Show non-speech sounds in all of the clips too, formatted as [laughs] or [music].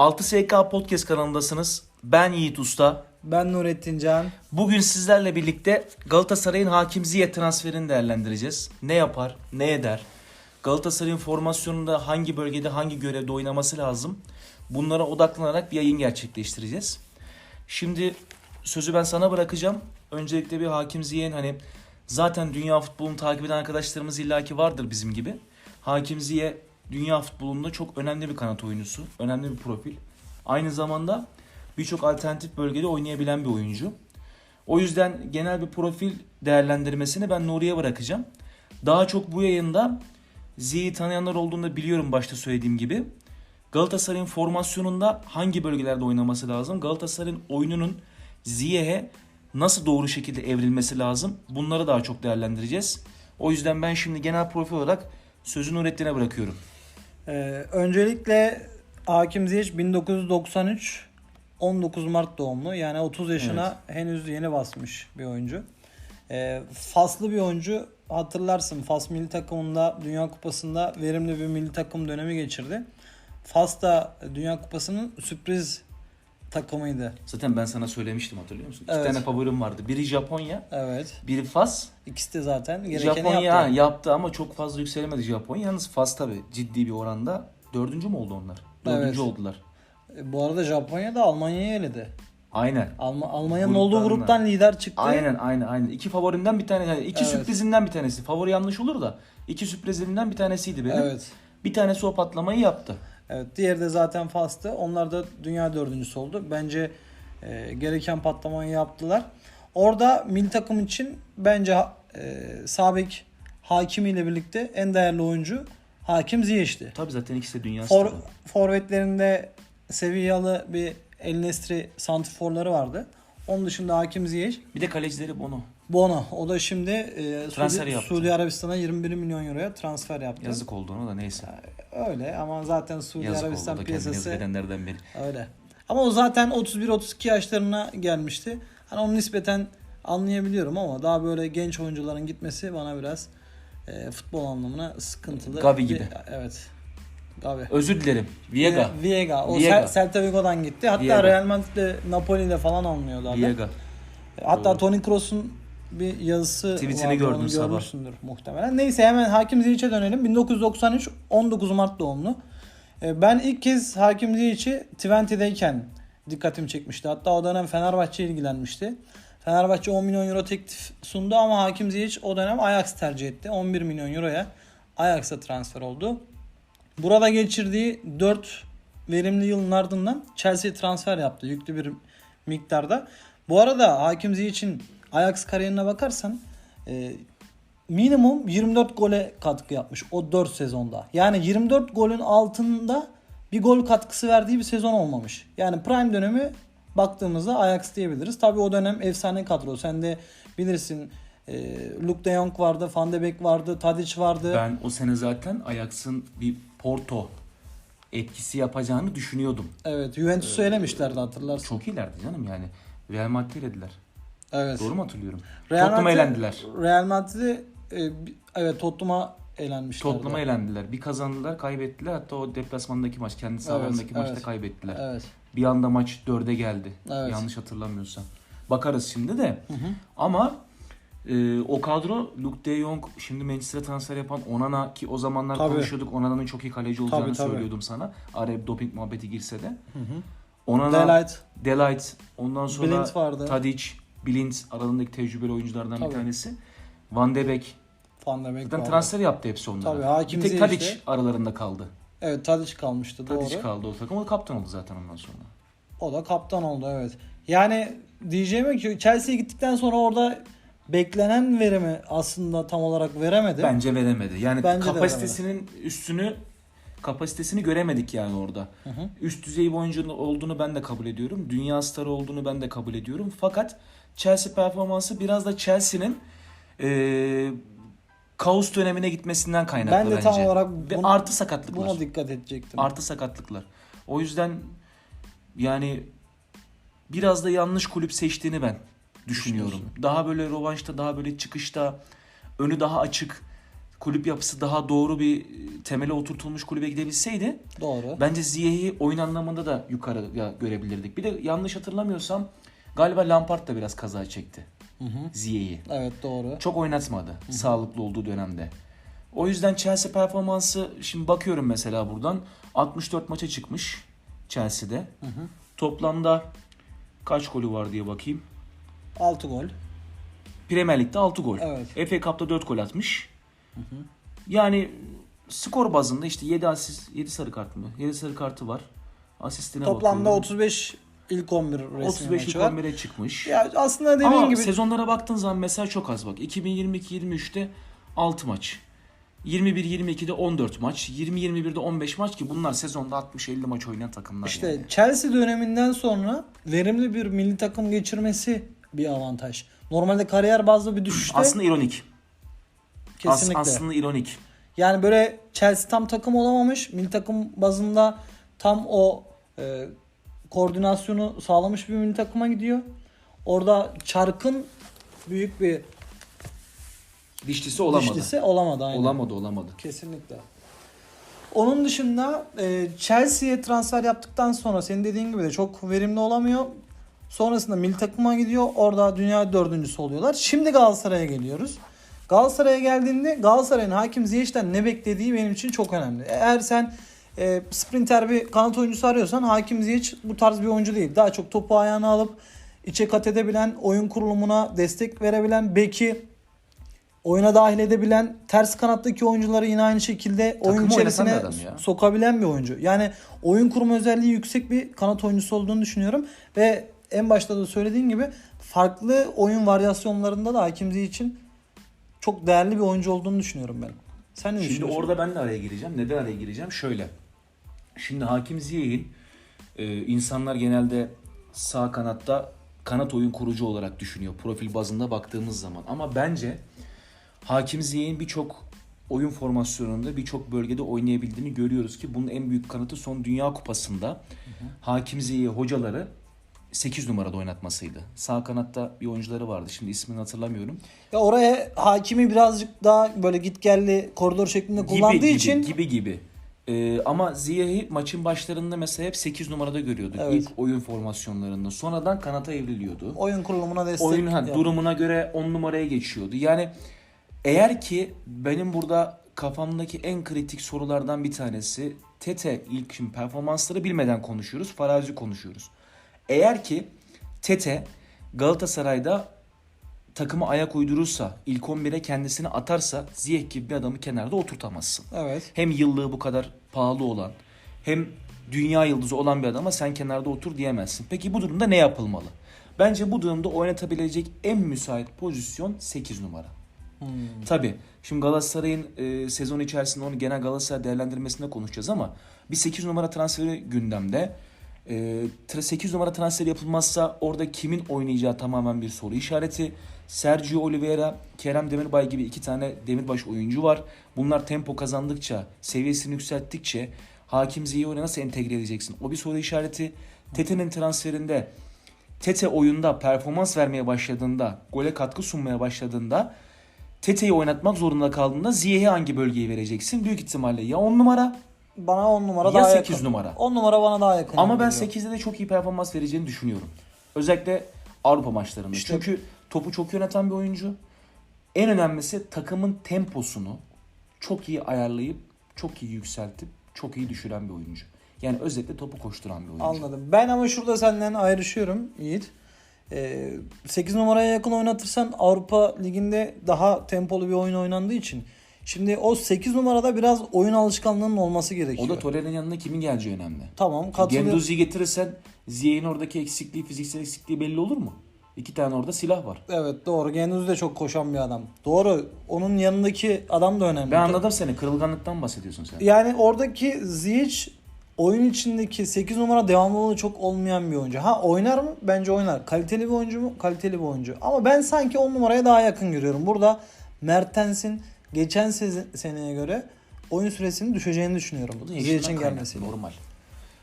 6SK Podcast kanalındasınız. Ben Yiğit Usta. Ben Nurettin Can. Bugün sizlerle birlikte Galatasaray'ın Hakim Ziyech transferini değerlendireceğiz. Ne yapar, ne eder? Galatasaray'ın formasyonunda hangi bölgede hangi görevde oynaması lazım? Bunlara odaklanarak bir yayın gerçekleştireceğiz. Şimdi sözü ben sana bırakacağım. Öncelikle bir Hakim Ziyech'in hani zaten dünya futbolunu takip eden arkadaşlarımız illaki vardır bizim gibi. Hakim Ziyech dünya futbolunda çok önemli bir kanat oyuncusu. Önemli bir profil. Aynı zamanda birçok alternatif bölgede oynayabilen bir oyuncu. O yüzden genel bir profil değerlendirmesini ben Nuri'ye bırakacağım. Daha çok bu yayında Ziyech'i tanıyanlar olduğunu biliyorum başta söylediğim gibi. Galatasaray'ın formasyonunda hangi bölgelerde oynaması lazım? Galatasaray'ın oyununun Ziyech'e nasıl doğru şekilde evrilmesi lazım? Bunları daha çok değerlendireceğiz. O yüzden ben şimdi genel profil olarak sözü Nurettin'e bırakıyorum. Ee, öncelikle Hakim Ziyech 1993 19 Mart doğumlu. Yani 30 yaşına henüz yeni basmış bir oyuncu. Ee, Faslı bir oyuncu. Hatırlarsın Fas milli takımında Dünya Kupası'nda verimli bir milli takım dönemi geçirdi. Fas da Dünya Kupası'nın sürpriz takımıydı. Zaten ben sana söylemiştim hatırlıyor musun? İki Evet. tane favorim vardı. Biri Japonya, Evet. biri Fas. İkisi de zaten gerekeni Japonya yaptı. yaptı. ama çok fazla yükselemedi Japonya. Yalnız Fas tabi ciddi bir oranda. Dördüncü mü oldu onlar? Dördüncü Evet. oldular. E, Bu arada Japonya da Almanya'yı eledi. Aynen. Alma- Almanya'nın olduğu gruptan lider çıktı. Aynen aynen aynen. İki favorimden bir tane. Yani iki Evet. sürprizimden bir tanesi. Favori yanlış olur da. iki sürprizimden bir tanesiydi benim. Evet. Bir tanesi o patlamayı yaptı. Evet. Diğeri de zaten Fas'tı. Onlar da dünya dördüncüsü oldu. Bence e, gereken patlamayı yaptılar. Orada milli takım için bence e, Sabek Hakimi ile birlikte en değerli oyuncu Hakim Ziyech'ti. Tabi zaten ikisi de dünya For, forvetlerinde Sevillalı bir El Nesri santrforları vardı. Onun dışında Hakim Ziyech. Bir de kalecileri Bono. Bono. O da şimdi e, Transfer Suudi, yaptı. Suudi Arabistan'a 21 milyon euroya transfer yaptı. Yazık oldu ona da neyse. Öyle ama zaten Suudi Yazık oldu Arabistan yazık piyasası edenlerden biri. öyle. Ama o zaten 31-32 yaşlarına gelmişti. Hani onu nispeten anlayabiliyorum ama daha böyle genç oyuncuların gitmesi bana biraz e, futbol anlamına sıkıntılı. Gavi gibi. Evet. Gavi. Özür dilerim. Viega. Viega. O Viega. Cel- Celta Vigo'dan gitti. Hatta Viega. Real Madrid'de Napoli'de falan alınıyordu adam. Viega. Hatta Doğru. Toni Kroos'un bir yazısı Tweetini vardı, gördüm onu sabah. görmüşsündür muhtemelen. Neyse hemen Hakim Ziyech'e dönelim. 1993 19 Mart doğumlu. Ee, Ben ilk kez Hakim Ziyech'i Twente'deyken dikkatimi çekmişti. Hatta o dönem Fenerbahçe ilgilenmişti. Fenerbahçe 10 milyon euro teklif sundu ama Hakim Ziyech o dönem Ajax tercih etti. 11 milyon euroya Ajax'a transfer oldu. Burada geçirdiği 4 verimli yılın ardından Chelsea transfer yaptı yüklü bir miktarda. Bu arada Hakim Ziyech'in Ajax kariyerine bakarsan e, minimum 24 gole katkı yapmış o 4 sezonda. Yani 24 golün altında bir gol katkısı verdiği bir sezon olmamış. Yani prime dönemi baktığımızda Ajax diyebiliriz. Tabii o dönem efsane kadro. Sen de bilirsin e, Luke de Jong vardı, Van de Beek vardı, Tadic vardı. Ben o sene zaten Ajax'ın bir Porto etkisi yapacağını düşünüyordum. Evet, Juventus söylemişlerdi hatırlarsın. Çok iyilerdi canım yani. Real Madrid elediler. Evet. Doğru mu hatırlıyorum? Real Tottenham'a elendiler. Real Madrid'i e, evet Tottenham'a elenmişlerdi. Tottenham'a elendiler. Bir kazandılar, kaybettiler. Hatta o deplasmandaki maç, kendi sahalarındaki maçta evet. kaybettiler. Evet. Bir anda maç dörde geldi. Evet. Yanlış hatırlamıyorsam. Bakarız şimdi de. Hı hı. Ama e, o kadro Luke de Jong şimdi Manchester'a transfer yapan Onana ki o zamanlar Tabii. konuşuyorduk. Onana'nın çok iyi kaleci olacağını Tabii, tabii. söylüyordum sana. Araya doping muhabbeti girse de. Hı hı. Onana, Delight, Delight, ondan sonra Blind vardı. Tadic, Blind aralarındaki tecrübeli oyunculardan Tabii. bir tanesi. Van de Beek. Van de Beek Zaten vardı. transfer yaptı hepsi onlara. Tabii, Hakim bir tek Tadic de- aralarında kaldı. Evet Tadic kalmıştı Tadic doğru. kaldı o takım. O da kaptan oldu zaten ondan sonra. O da kaptan oldu evet. Yani diyeceğim ki Chelsea'ye gittikten sonra orada beklenen verimi aslında tam olarak veremedi. Bence veremedi. Yani Bence kapasitesinin üstünü kapasitesini göremedik yani orada. Hı hı. Üst düzey bir oyuncu olduğunu ben de kabul ediyorum. Dünya starı olduğunu ben de kabul ediyorum. Fakat Chelsea performansı biraz da Chelsea'nin eee kaos dönemine gitmesinden kaynaklı Ben de bence. tam olarak Ve bunu- artı sakatlıklar. Buna dikkat edecektim. Artı sakatlıklar. O yüzden yani biraz da yanlış kulüp seçtiğini ben düşünüyorum. Daha böyle rovanşta, daha böyle çıkışta önü daha açık. kulüp yapısı daha doğru bir e, temele oturtulmuş kulübe gidebilseydi Doğru. bence Ziyech'i oyun anlamında da yukarıya görebilirdik. Bir de yanlış hatırlamıyorsam galiba Lampard da biraz kaza çekti Hı hı. Ziyech'i. Evet doğru. Çok oynatmadı sağlıklı olduğu dönemde. O yüzden Chelsea performansı şimdi bakıyorum mesela buradan 64 maça çıkmış Chelsea'de. Hı hı. Toplamda kaç golü var diye bakayım. 6 gol. Premier Lig'de 6 gol. Evet. FA Cup'ta 4 gol atmış. Yani skor bazında işte 7 asist, 7 sarı kart mı? 7 sarı kartı var. Asistine Toplamda bakıyorum. 35 ilk 11 resmi 35 maçı ilk var. 11'e çıkmış. Ya aslında dediğin Ama gibi sezonlara baktığın zaman mesela çok az bak. 2022-23'te 6 maç. 21-22'de 14 maç. 20-21'de 15 maç ki bunlar sezonda 60-50 maç oynayan takımlar işte yani. Chelsea döneminden sonra verimli bir milli takım geçirmesi bir avantaj. Normalde kariyer bazlı bir düşüşte Aslında ironik. As- kesinlikle. aslında ironik. Yani böyle Chelsea tam takım olamamış. Milli takım bazında tam o e, koordinasyonu sağlamış bir milli takıma gidiyor. Orada Çark'ın büyük bir Dişlisi olamadı. dişlisi olamadı. Aynen. Olamadı olamadı. Kesinlikle. Onun dışında e, Chelsea'ye transfer yaptıktan sonra senin dediğin gibi de çok verimli olamıyor. Sonrasında milli takıma gidiyor. Orada dünya dördüncüsü oluyorlar. Şimdi Galatasaray'a geliyoruz. Galatasaray'a geldiğinde Galatasaray'ın Hakim Ziyech'ten ne beklediği benim için çok önemli. Eğer sen e, sprinter bir kanat oyuncusu arıyorsan Hakim Ziyech bu tarz bir oyuncu değil. Daha çok topu ayağına alıp içe kat edebilen, oyun kurulumuna destek verebilen, beki oyuna dahil edebilen, ters kanattaki oyuncuları yine aynı şekilde oyun Takımı oynatan içerisine sokabilen bir oyuncu. Yani oyun kurma özelliği yüksek bir kanat oyuncusu olduğunu düşünüyorum ve en başta da söylediğin gibi farklı oyun varyasyonlarında da Hakim Ziyech için çok değerli bir oyuncu olduğunu düşünüyorum ben. Sen ne Şimdi orada ben de araya gireceğim. Neden araya gireceğim? Şöyle. Şimdi Hakim Ziyech'in e, insanlar genelde sağ kanatta kanat oyun kurucu olarak düşünüyor. Profil bazında baktığımız zaman. Ama bence Hakim Ziyech'in birçok oyun formasyonunda birçok bölgede oynayabildiğini görüyoruz ki bunun en büyük kanıtı son Dünya Kupası'nda Hakim Ziyech hocaları 8 numarada oynatmasıydı. Sağ kanatta bir oyuncuları vardı. Şimdi ismini hatırlamıyorum. Ya oraya Hakimi birazcık daha böyle gitgelli koridor şeklinde kullandığı gibi, için gibi gibi. Ee, ama Ziyech'i maçın başlarında mesela hep 8 numarada görüyorduk Evet. ilk oyun formasyonlarında. Sonradan kanata evriliyordu. oyun kurulumuna destek Oyun ha, yapıyor. durumuna göre 10 numaraya geçiyordu. Yani eğer ki benim burada kafamdaki en kritik sorulardan bir tanesi Tete ilk şimdi performansları bilmeden konuşuyoruz. Farazi konuşuyoruz. Eğer ki Tete Galatasaray'da takımı ayak uydurursa, ilk 11'e kendisini atarsa Ziyech gibi bir adamı kenarda oturtamazsın Evet. hem yıllığı bu kadar pahalı olan hem dünya yıldızı olan bir adama sen kenarda otur diyemezsin. Peki bu durumda ne yapılmalı? Bence bu durumda oynatabilecek en müsait pozisyon 8 numara. Hmm. Tabi şimdi Galatasaray'ın e, sezon içerisinde onu genel Galatasaray değerlendirmesinde konuşacağız ama bir 8 numara transferi gündemde. E, tra- 8 numara transferi yapılmazsa orada kimin oynayacağı tamamen bir soru işareti. Sergio Oliveira, Kerem Demirbay gibi iki tane demirbaş oyuncu var. Bunlar tempo kazandıkça, seviyesini yükselttikçe Hakim Ziyech'i oyuna nasıl entegre edeceksin? O bir soru işareti. Tete'nin transferinde Tete oyunda performans vermeye başladığında, gole katkı sunmaya başladığında Tete'yi oynatmak zorunda kaldığında Ziyech'e hangi bölgeyi vereceksin? Büyük ihtimalle ya 10 numara Bana 10 numara ya daha 8 yakın. numara. 10 numara bana daha yakın. Ama ben geliyor. 8'de de çok iyi performans vereceğini düşünüyorum. Özellikle Avrupa maçlarında. İşte- Çünkü topu çok yöneten bir oyuncu. En önemlisi takımın temposunu çok iyi ayarlayıp, çok iyi yükseltip, çok iyi düşüren bir oyuncu. Yani özetle topu koşturan bir oyuncu. Anladım. Ben ama şurada senden ayrışıyorum Yiğit. Ee, 8 numaraya yakın oynatırsan Avrupa Ligi'nde daha tempolu bir oyun oynandığı için. Şimdi o 8 numarada biraz oyun alışkanlığının olması gerekiyor. O da Torreira'nın yanına kimin geleceği önemli. Tamam katılıyorum. Genduzi'yi getirirsen Ziyech'in oradaki eksikliği, fiziksel eksikliği belli olur mu? İki tane orada silah var. Evet doğru. Genduz de çok koşan bir adam. Doğru. Onun yanındaki adam da önemli. Ben anladım seni. Kırılganlıktan bahsediyorsun sen. Yani oradaki Ziyech oyun içindeki 8 numara devamlılığı çok olmayan bir oyuncu. Ha oynar mı? Bence oynar. Kaliteli bir oyuncu mu? Kaliteli bir oyuncu. Ama ben sanki 10 numaraya daha yakın görüyorum. Burada Mertens'in geçen seneye göre oyun süresinin düşeceğini düşünüyorum. Bu da Ziyech'in yaşından kaynaklı, gelmesiyle. Normal.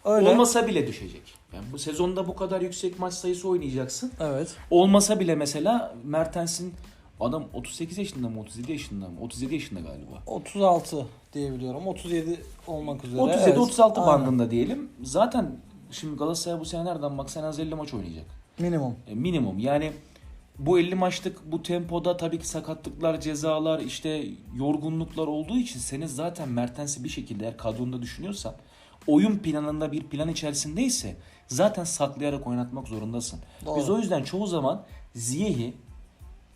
Öyle. Olmasa bile düşecek. Yani bu sezonda bu kadar yüksek maç sayısı oynayacaksın. Evet. Olmasa bile mesela Mertens'in Adam 38 yaşında mı 37 yaşında mı? 37 yaşında galiba. 36 diye biliyorum. 37 olmak üzere. 37-36 Evet, aynen. bandında diyelim. Zaten şimdi Galatasaray bu sene nereden baksan az 50 maç oynayacak. Minimum. E, minimum yani bu 50 maçlık bu tempoda tabii ki sakatlıklar, cezalar, işte yorgunluklar olduğu için senin zaten Mertens'i bir şekilde eğer kadronda düşünüyorsan oyun planında bir plan içerisindeyse zaten saklayarak oynatmak zorundasın. Doğru. Biz o yüzden çoğu zaman Ziyeh'i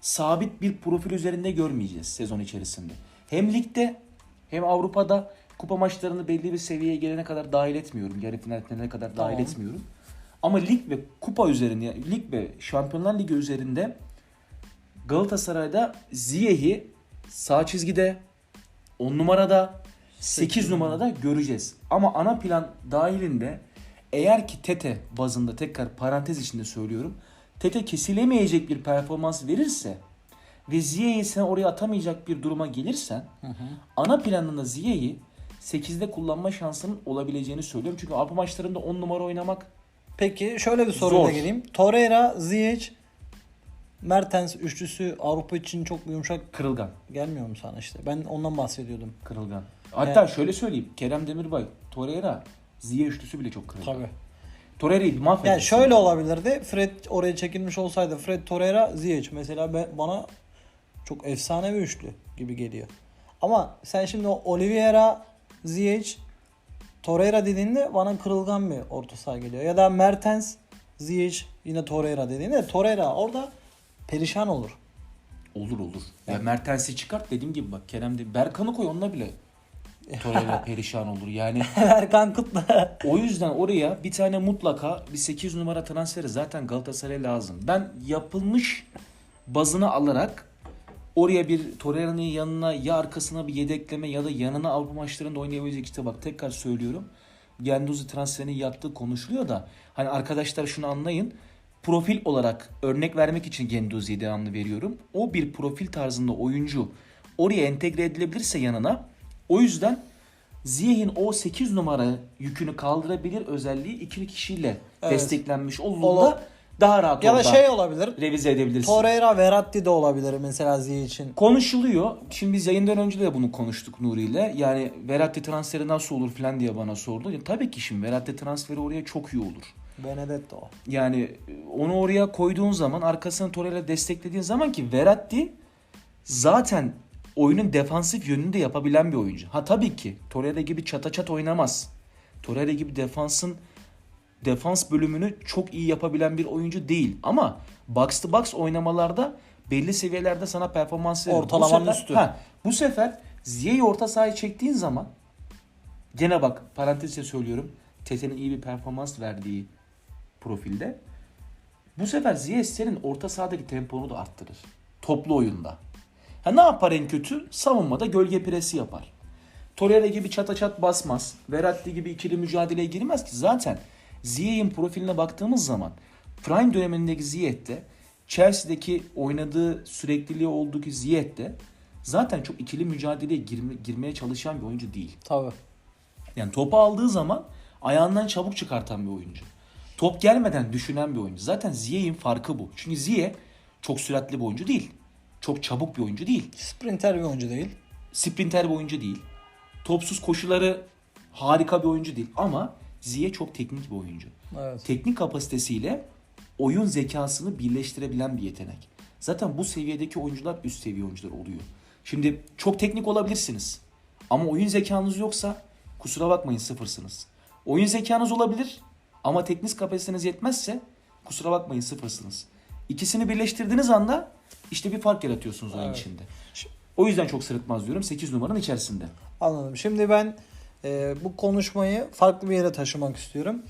sabit bir profil üzerinde görmeyeceğiz sezon içerisinde. Hem ligde hem Avrupa'da kupa maçlarını belli bir seviyeye gelene kadar dahil etmiyorum. Yarı final finaline kadar dahil Tamam. etmiyorum. Ama lig ve kupa üzerinde, lig ve Şampiyonlar Ligi üzerinde Galatasaray'da Ziyeh'i sağ çizgide 10 numarada 8 numarada göreceğiz. Ama ana plan dahilinde eğer ki Tete bazında tekrar parantez içinde söylüyorum. Tete kesilemeyecek bir performans verirse ve Ziyeh'i sen oraya atamayacak bir duruma gelirsen ana planında Ziyeh'i 8'de kullanma şansının olabileceğini söylüyorum. Çünkü Avrupa maçlarında 10 numara oynamak Peki şöyle bir soruyla geleyim. Torreira, Ziyech, Mertens üçlüsü Avrupa için çok yumuşak kırılgan. gelmiyor mu sana işte? Ben ondan bahsediyordum. Kırılgan. Hatta şöyle söyleyeyim. Kerem Demirbay, Torreira, Ziye üçlüsü bile çok kırılgan. Tabii. Torreira'yı bir mahvedin. Yani şöyle olabilirdi. Fred oraya çekilmiş olsaydı Fred Torreira, Ziyech mesela ben, bana çok efsane bir üçlü gibi geliyor. Ama sen şimdi o Oliveira, Ziyech, Torreira dediğinde bana kırılgan bir orta saha geliyor. Ya da Mertens, Ziyech, yine Torreira dediğinde Torreira orada perişan olur. Olur olur. Ya Mertens'i çıkart dediğim gibi bak Kerem de Berkan'ı koy onunla bile Torreira perişan olur. Yani [laughs] Erkan Kutla. o yüzden oraya bir tane mutlaka bir 8 numara transferi zaten Galatasaray'a lazım. Ben yapılmış bazını alarak oraya bir Torreira'nın yanına ya arkasına bir yedekleme ya da yanına Avrupa maçlarında oynayabilecek işte bak tekrar söylüyorum. Genduzi transferini yaptığı konuşuluyor da hani arkadaşlar şunu anlayın. Profil olarak örnek vermek için Genduzi'ye devamlı veriyorum. O bir profil tarzında oyuncu oraya entegre edilebilirse yanına o yüzden Ziyeh'in o 8 numara yükünü kaldırabilir özelliği ikili kişiyle Evet. desteklenmiş olduğunda Ola- daha rahat ya da orada şey olabilir. revize edebilirsin. Torreira, Verratti de olabilir mesela Ziyech için. Konuşuluyor. Şimdi biz yayından önce de bunu konuştuk Nuri ile. Yani Verratti transferi nasıl olur falan diye bana sordu. Ya, tabii ki şimdi Verratti transferi oraya çok iyi olur. Benedetto. Yani e, onu oraya koyduğun zaman arkasını Torreira desteklediğin zaman ki Verratti zaten oyunun defansif yönünü de yapabilen bir oyuncu. Ha tabii ki Torreira gibi çata çat oynamaz. Torreira gibi defansın defans bölümünü çok iyi yapabilen bir oyuncu değil. Ama box to box oynamalarda belli seviyelerde sana performans verir. Bu Ortalamanın sefer- üstü. Ha, bu sefer Ziye'yi orta sahaya çektiğin zaman gene bak parantezle söylüyorum. Tete'nin iyi bir performans verdiği profilde. Bu sefer Ziyech senin orta sahadaki temponu da arttırır. Toplu oyunda. Ha ne yapar en kötü? Savunmada gölge presi yapar. Torreira gibi çata çat basmaz. Verratti gibi ikili mücadeleye girmez ki. Zaten Ziyech'in profiline baktığımız zaman prime dönemindeki Ziyech'te Chelsea'deki oynadığı sürekliliği olduğu ki Ziyech'te zaten çok ikili mücadeleye girme- girmeye çalışan bir oyuncu değil. Tabii. Yani topu aldığı zaman ayağından çabuk çıkartan bir oyuncu. Top gelmeden düşünen bir oyuncu. Zaten Ziyech'in farkı bu. Çünkü Ziyech çok süratli bir oyuncu değil. Çok çabuk bir oyuncu değil. Sprinter bir oyuncu değil. Sprinter bir oyuncu değil. Topsuz koşuları harika bir oyuncu değil. Ama Ziyech çok teknik bir oyuncu. Evet. Teknik kapasitesiyle oyun zekasını birleştirebilen bir yetenek. Zaten bu seviyedeki oyuncular üst seviye oyuncular oluyor. Şimdi çok teknik olabilirsiniz. Ama oyun zekanız yoksa kusura bakmayın sıfırsınız. Oyun zekanız olabilir ama teknik kapasiteniz yetmezse kusura bakmayın sıfırsınız. İkisini birleştirdiğiniz anda işte bir fark yaratıyorsunuz oyun Evet. içinde. O yüzden çok sırıtmaz diyorum 8 numaranın içerisinde. Anladım. Şimdi ben e, bu konuşmayı farklı bir yere taşımak istiyorum.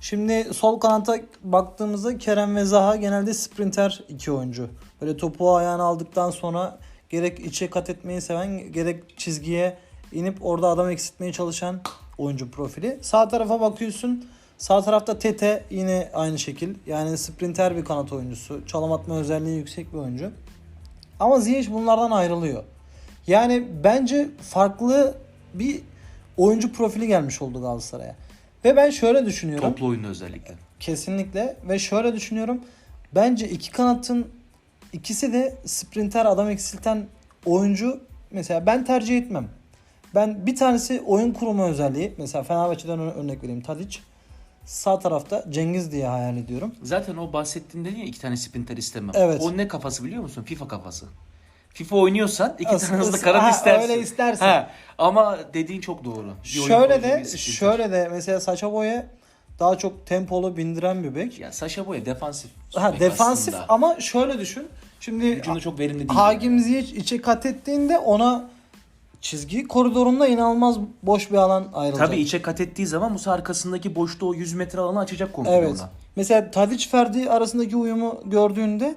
Şimdi sol kanata baktığımızda Kerem ve Zaha genelde sprinter iki oyuncu. Böyle topu ayağına aldıktan sonra gerek içe kat etmeyi seven gerek çizgiye inip orada adam eksiltmeye çalışan oyuncu profili. Sağ tarafa bakıyorsun. Sağ tarafta Tete yine aynı şekil. Yani sprinter bir kanat oyuncusu. Çalım atma özelliği yüksek bir oyuncu. Ama Ziyech bunlardan ayrılıyor. Yani bence farklı bir oyuncu profili gelmiş oldu Galatasaray'a. Ve ben şöyle düşünüyorum. Toplu oyunda özellikle. Kesinlikle. Ve şöyle düşünüyorum. Bence iki kanatın ikisi de sprinter adam eksilten oyuncu mesela ben tercih etmem. Ben bir tanesi oyun kurma özelliği. Mesela Fenerbahçe'den ör- örnek vereyim. Tadic. Sağ tarafta Cengiz diye hayal ediyorum. Zaten o bahsettiğin dedin ya iki tane sprinter istemem. Evet. O ne kafası biliyor musun? FIFA kafası. FIFA oynuyorsan iki As- tane hızlı kanat ha, istersin. öyle istersin. Ha, ama dediğin çok doğru. Bir Şöyle de şöyle de mesela Saça Boya daha çok tempolu bindiren bir bek. Ya Saşa Boya defansif. Ha defansif aslında. ama şöyle düşün. Şimdi Hücumda çok verimli değil. Hakim Ziyech içe kat ettiğinde ona çizgi koridorunda inanılmaz boş bir alan ayrılacak. Tabii içe kat ettiği zaman bu arkasındaki o 100 metre alanı açacak komple Evet. ona. Mesela Tadic Ferdi arasındaki uyumu gördüğünde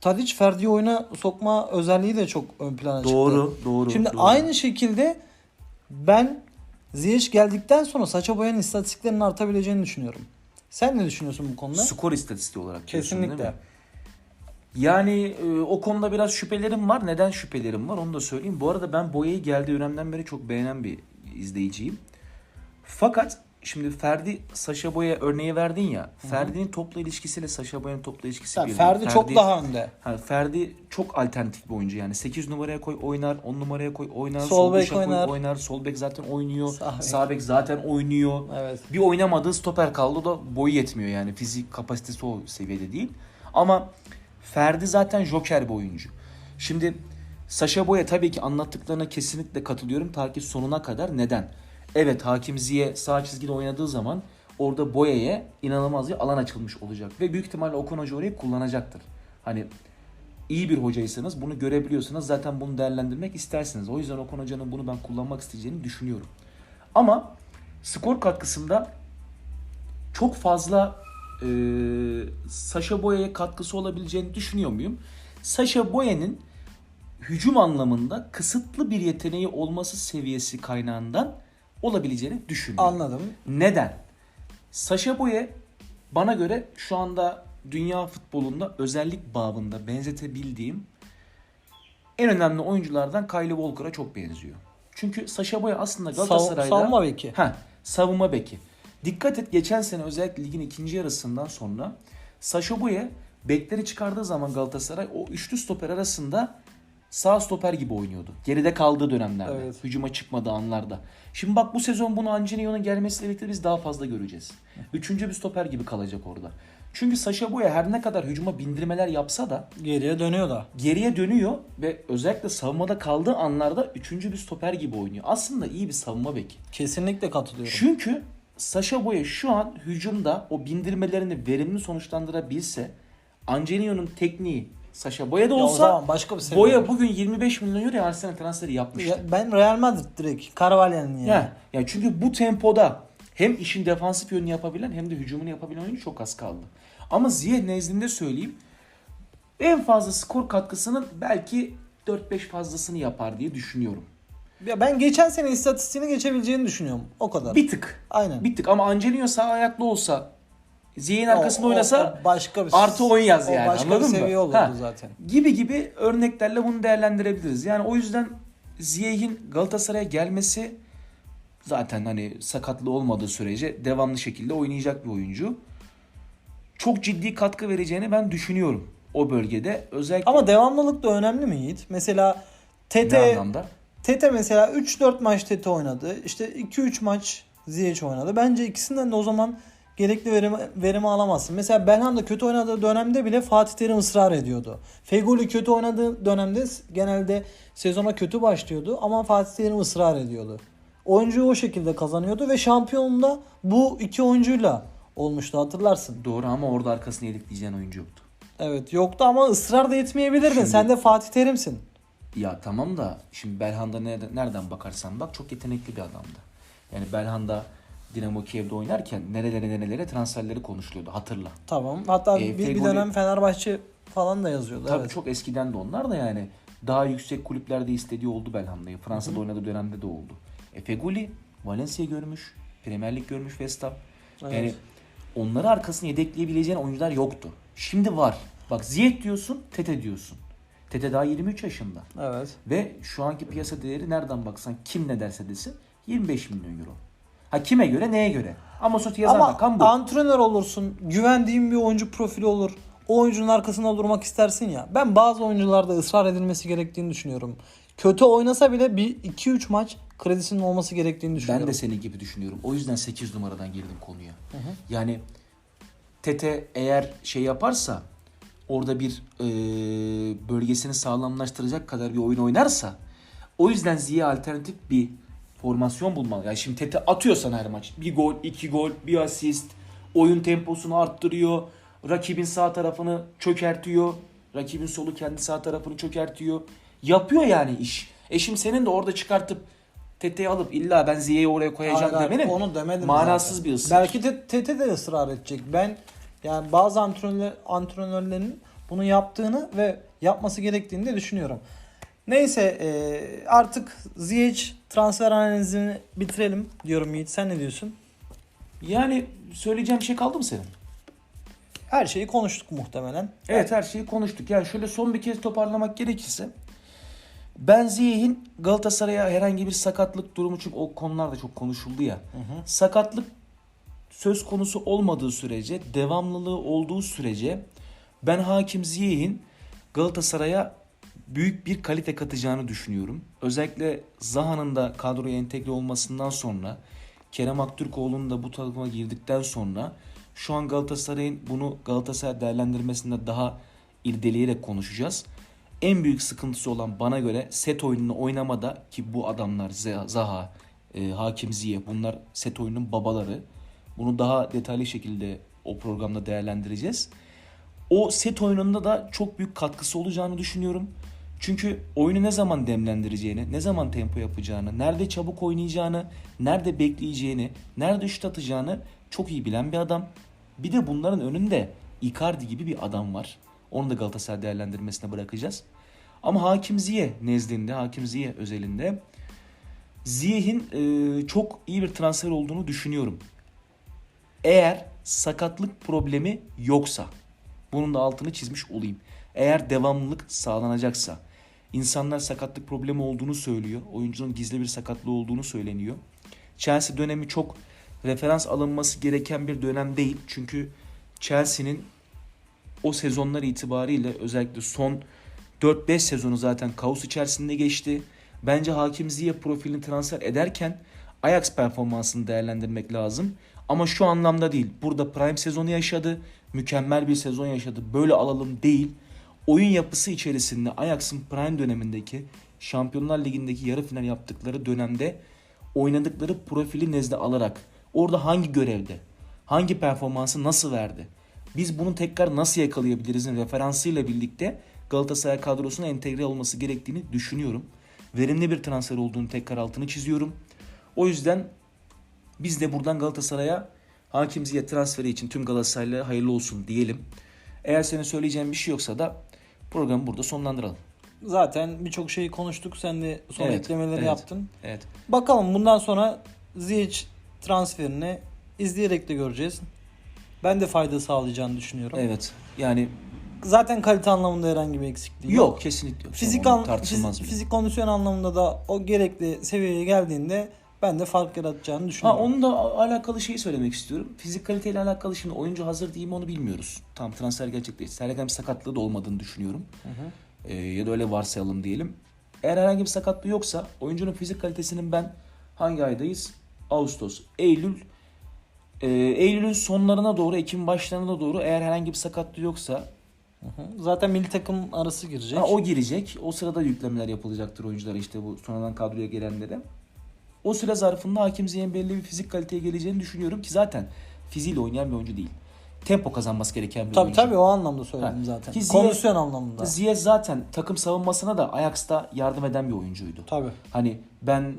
Tadic Ferdi'yi oyuna sokma özelliği de çok ön plana çıktı. Doğru, doğru. Şimdi doğru. aynı şekilde ben Ziyech geldikten sonra saça boyanın istatistiklerinin artabileceğini düşünüyorum. Sen ne düşünüyorsun bu konuda? skor istatistiği olarak Kesinlikle. Yani e, o konuda biraz şüphelerim var. Neden şüphelerim var onu da söyleyeyim. Bu arada ben Boya'yı geldiği dönemden beri çok beğenen bir izleyiciyim. Fakat şimdi Ferdi Saşa Boya örneği verdin ya. Ferdi'nin topla ilişkisiyle Saşa Boya'nın topla ilişkisi Ya bir Ferdi, çok daha önde. Ha, Ferdi çok alternatif bir oyuncu yani. 8 numaraya koy oynar, 10 numaraya koy oynar, Sol sol, bek dışa koy oynar. oynar, sol bek zaten oynuyor, Sağ bek. sağ bek zaten oynuyor. Evet. Bir oynamadığı stoper kaldı o da boyu yetmiyor yani fizik kapasitesi o seviyede değil. Ama Ferdi zaten joker bir oyuncu. Şimdi Saşa Boya tabii ki anlattıklarına kesinlikle katılıyorum ta ki sonuna kadar. Neden? Evet Hakim Ziye sağ çizgide oynadığı zaman orada Boya'ya inanılmaz bir alan açılmış olacak. Ve büyük ihtimalle Okan Hoca orayı kullanacaktır. Hani iyi bir hocaysanız bunu görebiliyorsanız zaten bunu değerlendirmek istersiniz. O yüzden Okan Hoca'nın bunu ben kullanmak isteyeceğini düşünüyorum. Ama skor katkısında çok fazla e, Saşa Boya'ya katkısı olabileceğini düşünüyor muyum? Saşa Boya'nın hücum anlamında kısıtlı bir yeteneği olması seviyesi kaynağından olabileceğini düşünüyorum. Anladım. Neden? Saşa Boya bana göre şu anda dünya futbolunda özellik babında benzetebildiğim en önemli oyunculardan Kyle Walker'a çok benziyor. Çünkü Saşa Boya aslında Galatasaray'da savunma beki. Ha, savunma beki. Dikkat et geçen sene özellikle ligin ikinci yarısından sonra Saşa Boya bekleri çıkardığı zaman Galatasaray o üçlü stoper arasında sağ stoper gibi oynuyordu. Geride kaldığı dönemlerde. Evet. Hücuma çıkmadığı anlarda. Şimdi bak bu sezon bunu Angelino'nun gelmesiyle birlikte biz daha fazla göreceğiz. Üçüncü bir stoper gibi kalacak orada. Çünkü Saşa Boya her ne kadar hücuma bindirmeler yapsa da Geriye dönüyor da. geriye dönüyor ve özellikle savunmada kaldığı anlarda üçüncü bir stoper gibi oynuyor. Aslında iyi bir savunma beki. Kesinlikle katılıyorum. Çünkü Sasha Boya şu an hücumda o bindirmelerini verimli sonuçlandırabilse Angelino'nun tekniği Sasha Boya'da Ya o olsa zaman başka bir seviye Boya bugün 25 milyon euro Arsenal transferi yapmıştı. Ya ben Real Madrid direkt. Carvalho'nun yani. Ya, ya çünkü bu tempoda hem işin defansif yönünü yapabilen hem de hücumunu yapabilen oyuncu çok az kaldı. Ama Ziyech nezdinde söyleyeyim en fazla skor katkısının belki 4-5 fazlasını yapar diye düşünüyorum. Ya ben geçen sene istatistiğini geçebileceğini düşünüyorum. O kadar. Bir tık. Aynen. Bir tık ama Angelino sağ ayaklı olsa Ziyech'in O- arkasında o- oynasa o başka bir artı oyun yaz o yani, başka anladın bir mı? seviye olurdu Ha. zaten. gibi gibi örneklerle bunu değerlendirebiliriz. Yani o yüzden Ziyech'in Galatasaray'a gelmesi zaten hani sakatlığı olmadığı sürece devamlı şekilde oynayacak bir oyuncu. Çok ciddi katkı vereceğini ben düşünüyorum o bölgede. Özellikle Ama devamlılık da önemli mi Yiğit? Mesela ne Tete anlamda? Tete mesela 3-4 maç Tete oynadı. İşte 2-3 maç Ziyech oynadı. Bence ikisinden de o zaman gerekli verimi, verimi alamazsın. Mesela Belhanda kötü oynadığı dönemde bile Fatih Terim ısrar ediyordu. Fegoli kötü oynadığı dönemde genelde sezona kötü başlıyordu ama Fatih Terim ısrar ediyordu. Oyuncuyu o şekilde kazanıyordu ve şampiyonluğunda bu iki oyuncuyla olmuştu hatırlarsın. Doğru ama orada arkasını yedikleyeceğin oyuncu yoktu. Evet yoktu ama ısrar da etmeyebilirdin. Şimdi- Sen de Fatih Terim'sin. Ya tamam da şimdi Belhanda nereden, bakarsan bak çok yetenekli bir adamdı. Yani Belhanda Dinamo Kiev'de oynarken nerelere nerelere transferleri konuşuluyordu hatırla. Tamam. Hatta E, bir, bir dönem Fenerbahçe falan da yazıyordu. Tabii evet. çok eskiden de onlar da yani daha yüksek kulüplerde istediği oldu Belhanda'yı. Fransa'da oynadığı dönemde de oldu. E Feguli Valencia görmüş, Premier Lig görmüş West Ham. Evet. Yani onları arkasını yedekleyebileceğin oyuncular yoktu. Şimdi var. Bak Ziyech diyorsun, Tete diyorsun. Tete daha 23 yaşında. Evet. Ve şu anki piyasa değeri nereden baksan kim ne derse desin 25 milyon euro. Ha kime göre neye göre? Ama Soti yazar Ama rakam bu. antrenör olursun. Güvendiğin bir oyuncu profili olur. o oyuncunun arkasında durmak istersin ya. Ben bazı oyuncularda ısrar edilmesi gerektiğini düşünüyorum. Kötü oynasa bile bir 2-3 maç kredisinin olması gerektiğini düşünüyorum. Ben de senin gibi düşünüyorum. O yüzden 8 numaradan girdim konuya. Yani Tete eğer şey yaparsa orada bir e, bölgesini sağlamlaştıracak kadar bir oyun oynarsa o yüzden Ziya alternatif bir formasyon bulmalı. Yani şimdi Tete atıyor sana her maç. Bir gol, iki gol, bir asist. Oyun temposunu arttırıyor. Rakibin sağ tarafını çökertiyor. Rakibin solu kendi sağ tarafını çökertiyor. Yapıyor yani iş. E şimdi senin de orada çıkartıp Tete'yi alıp illa ben Ziya'yı oraya koyacağım Hayır, demenin onu demedim manasız zaten. bir ısrar. Belki de Tete de ısrar edecek. Ben yani bazı antrenörler, antrenörlerin bunu yaptığını ve yapması gerektiğini de düşünüyorum. Neyse e, artık Ziyech transfer analizini bitirelim diyorum Yiğit. Sen ne diyorsun? Yani söyleyeceğim bir şey kaldı mı senin? Her şeyi konuştuk muhtemelen. Evet her şeyi konuştuk. Yani şöyle son bir kez toparlamak gerekirse ben Ziyech'in Galatasaray'a herhangi bir sakatlık durumu çünkü o konular da çok konuşuldu ya. Sakatlık söz konusu olmadığı sürece, devamlılığı olduğu sürece ben Hakim Ziyech'in Galatasaray'a büyük bir kalite katacağını düşünüyorum. Özellikle Zaha'nın da kadroya entegre olmasından sonra Kerem Aktürkoğlu'nun da bu takıma girdikten sonra şu an Galatasaray'ın bunu Galatasaray değerlendirmesinde daha irdeleyerek konuşacağız. En büyük sıkıntısı olan bana göre set oyununu oynamada ki bu adamlar Zaha, e, Hakim Ziyech bunlar set oyunun babaları. Bunu daha detaylı şekilde o programda değerlendireceğiz. O set oyununda da çok büyük katkısı olacağını düşünüyorum. Çünkü oyunu ne zaman demlendireceğini, ne zaman tempo yapacağını, nerede çabuk oynayacağını, nerede bekleyeceğini, nerede şut atacağını çok iyi bilen bir adam. Bir de bunların önünde Icardi gibi bir adam var. Onu da Galatasaray değerlendirmesine bırakacağız. Ama Hakim Ziyech nezdinde, Hakim Ziyech özelinde Ziyech'in e, çok iyi bir transfer olduğunu düşünüyorum. Eğer sakatlık problemi yoksa, bunun da altını çizmiş olayım. Eğer devamlılık sağlanacaksa, insanlar sakatlık problemi olduğunu söylüyor. Oyuncunun gizli bir sakatlığı olduğunu söyleniyor. Chelsea dönemi çok referans alınması gereken bir dönem değil. Çünkü Chelsea'nin o sezonlar itibariyle özellikle son 4-5 sezonu zaten kaos içerisinde geçti. Bence Hakim Ziyech profilini transfer ederken Ajax performansını değerlendirmek lazım. Ama şu anlamda değil. Burada prime sezonu yaşadı. Mükemmel bir sezon yaşadı. Böyle alalım değil. Oyun yapısı içerisinde Ajax'ın prime dönemindeki Şampiyonlar Ligi'ndeki yarı final yaptıkları dönemde oynadıkları profili nezde alarak orada hangi görevde, hangi performansı nasıl verdi? Biz bunu tekrar nasıl yakalayabilirizin referansıyla birlikte Galatasaray kadrosuna entegre olması gerektiğini düşünüyorum. Verimli bir transfer olduğunu tekrar altını çiziyorum. O yüzden biz de buradan Galatasaray'a Hakim Ziyech transferi için tüm Galatasaraylılara hayırlı olsun diyelim. Eğer senin söyleyeceğin bir şey yoksa da programı burada sonlandıralım. Zaten birçok şeyi konuştuk. Sen de son Evet, eklemeleri evet. yaptın. Evet. Bakalım bundan sonra Ziyech transferini izleyerek de göreceğiz. Ben de fayda sağlayacağını düşünüyorum. Evet. Yani Zaten kalite anlamında herhangi bir eksikliği yok. yok kesinlikle yok. Fizik, an, bile. fizik kondisyon anlamında da o gerekli seviyeye geldiğinde ben de fark yaratacağını Ha düşünüyorum. onun da alakalı şeyi söylemek istiyorum. Fizik kaliteyle alakalı şimdi oyuncu hazır değil mi onu bilmiyoruz. Tam transfer gerçekleşti. Herhangi bir sakatlığı da olmadığını düşünüyorum. Ee, ya da öyle varsayalım diyelim. Eğer herhangi bir sakatlığı yoksa oyuncunun fizik kalitesinin ben hangi aydayız? Ağustos, Eylül, e, Eylül'ün sonlarına doğru, Ekim başlarına doğru eğer herhangi bir sakatlığı yoksa Hı hı. Zaten milli takım arası girecek. ha, o girecek. O sırada yüklemeler yapılacaktır oyunculara işte bu sonradan kadroya gelenlere. O süre zarfında Hakim Ziyech'in belli bir fizik kaliteye geleceğini düşünüyorum ki zaten fiziğiyle oynayan bir oyuncu değil. Tempo kazanması gereken bir tabii oyuncu. tabii o anlamda söyledim Ha. zaten. Ki Ziyech- Kondisyon anlamında. Ziyech zaten takım savunmasına da Ajax'ta yardım eden bir oyuncuydu. tabii. Hani ben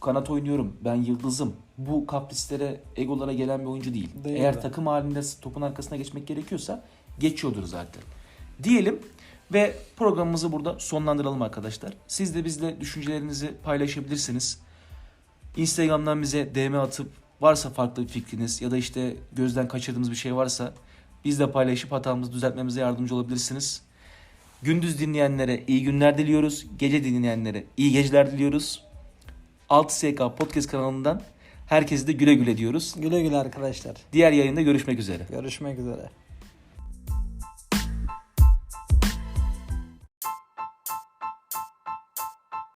kanat oynuyorum, ben yıldızım. Bu kaprislere, egolara gelen bir oyuncu değil. Değil Eğer de. takım halinde topun arkasına geçmek gerekiyorsa geçiyordur zaten. Diyelim ve programımızı burada sonlandıralım arkadaşlar. Siz de bizle düşüncelerinizi paylaşabilirsiniz. Instagram'dan bize DM atıp varsa farklı bir fikriniz ya da işte gözden kaçırdığımız bir şey varsa bizle paylaşıp hatamızı düzeltmemize yardımcı olabilirsiniz. Gündüz dinleyenlere iyi günler diliyoruz. Gece dinleyenlere iyi geceler diliyoruz. 6SK Podcast kanalından herkese de güle güle diyoruz. Güle güle arkadaşlar. Diğer yayında görüşmek üzere. Görüşmek üzere.